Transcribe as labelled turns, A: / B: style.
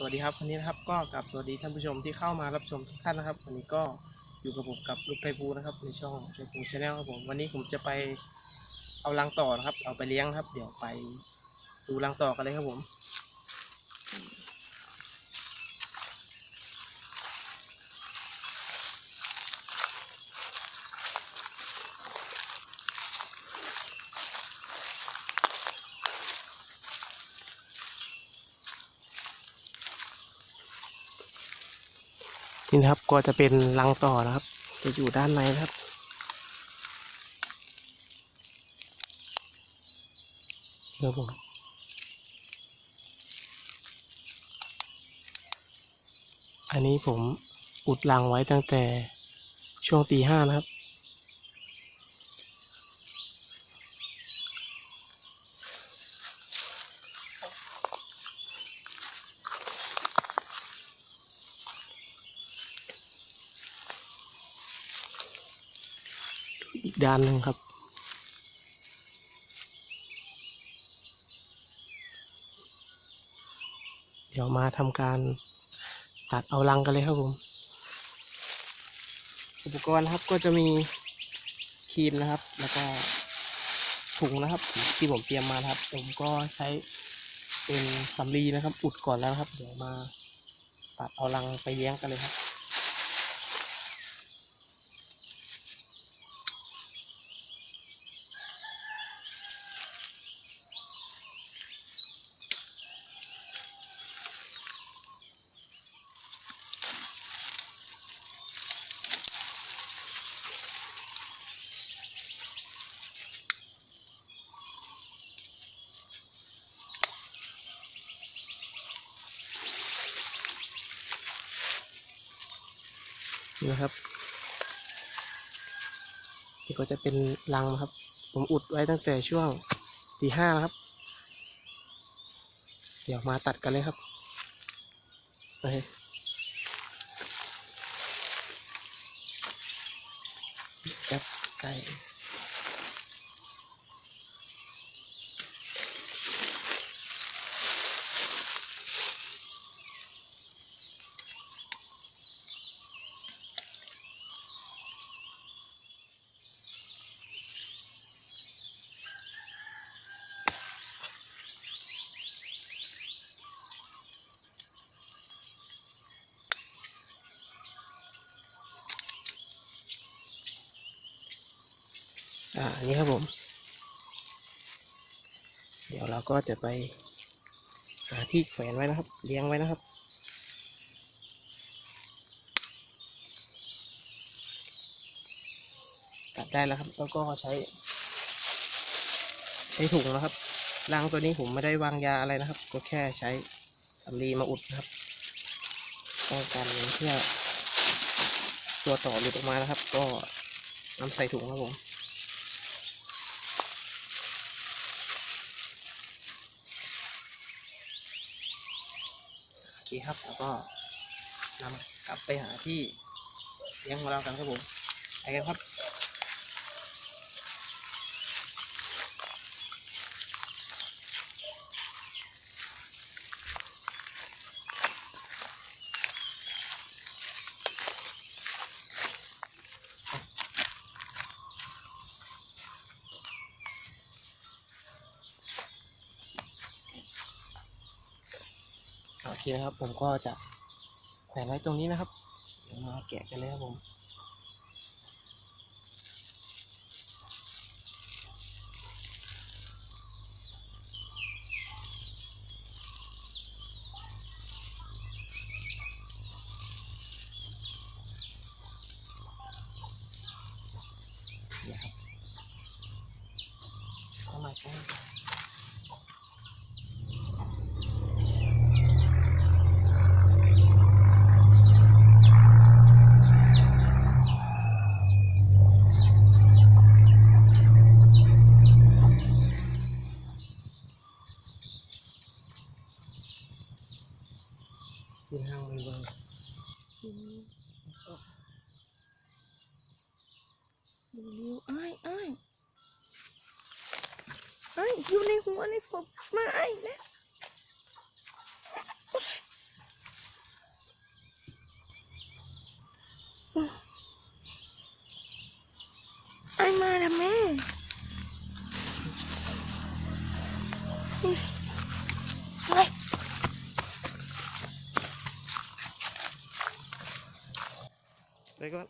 A: สวัสดีครับวันนี้นะครับก็กับสวัสดีท่านผู้ชมที่เข้ามารับชมทุกท่านนะครับ วันนี้ก็อยู่กับผมกับลูกไพภูนะครับในช่องไพภูชาแนลครับผมวันนี้ผมจะไปเอารังต่อนะครับ เอาไปเลี้ยงครับ เดี๋ยวไปดูรังต่อกันเลยครับผม นี่นะครับก็จะเป็นรังต่อนะครับ จะอยู่ด้านในนะครับ ครับผมอันนี้ผมอุดรังไว้ตั้งแต่ช่วงตีห้านะครับ อีกด้านหนึ่งครับ เดี๋ยวมาทำการตัดเอารังกันเลยครับผม อุปกรณ์นะครับก็จะมีครีมนะครับ แล้วก็ถุงนะครับ ที่ผมเตรียมมาครับ ผมก็ใช้เป็นสำลีนะครับ อุดก่อนแล้วครับ เดี๋ยวมาตัดเอารังไปเลี้ยงกันเลยครับ นี่นะครับนี่ก็จะเป็นรังครับ ผมอุดไว้ตั้งแต่ช่วงตีห้าครับ เดี๋ยวมาตัดกันเลยครับโอเคแป๊บไก อ่านนี้ครับผม เดี๋ยวเราก็จะไปหาที่แขวนไว้นะครับ เลี้ยงไว้นะครับ ตัดได้แล้วครับแล้วก็ใช้ ใช้ถุงนะครับรังตัวนี้ผมไม่ได้วางยาอะไรนะครับ ก็แค่ใช้สำลีมาอุดนะครับป้องกันเพื่อตัวต่อหลุดออกมานะครับ ก็นำใส่ถุงครับผม โอ เคครับแล้วก็นำกลับไปหาที่เลี้ยงของเรากันครับผมไปกันครับ โอเคนะครับ ผมก็จะแขวนไว้ตรงนี้นะครับ เดี๋ยวมาแกะกันเลยครับผมนี่ครับเข้ามาเข้ กินห้างมันบ้าง
B: ดูริ้วอ้ไอ้ไอ้ยอยู่ในหัวในผมมาไอ้ายแล้วไอ้มาละแม่
A: ไปก่อน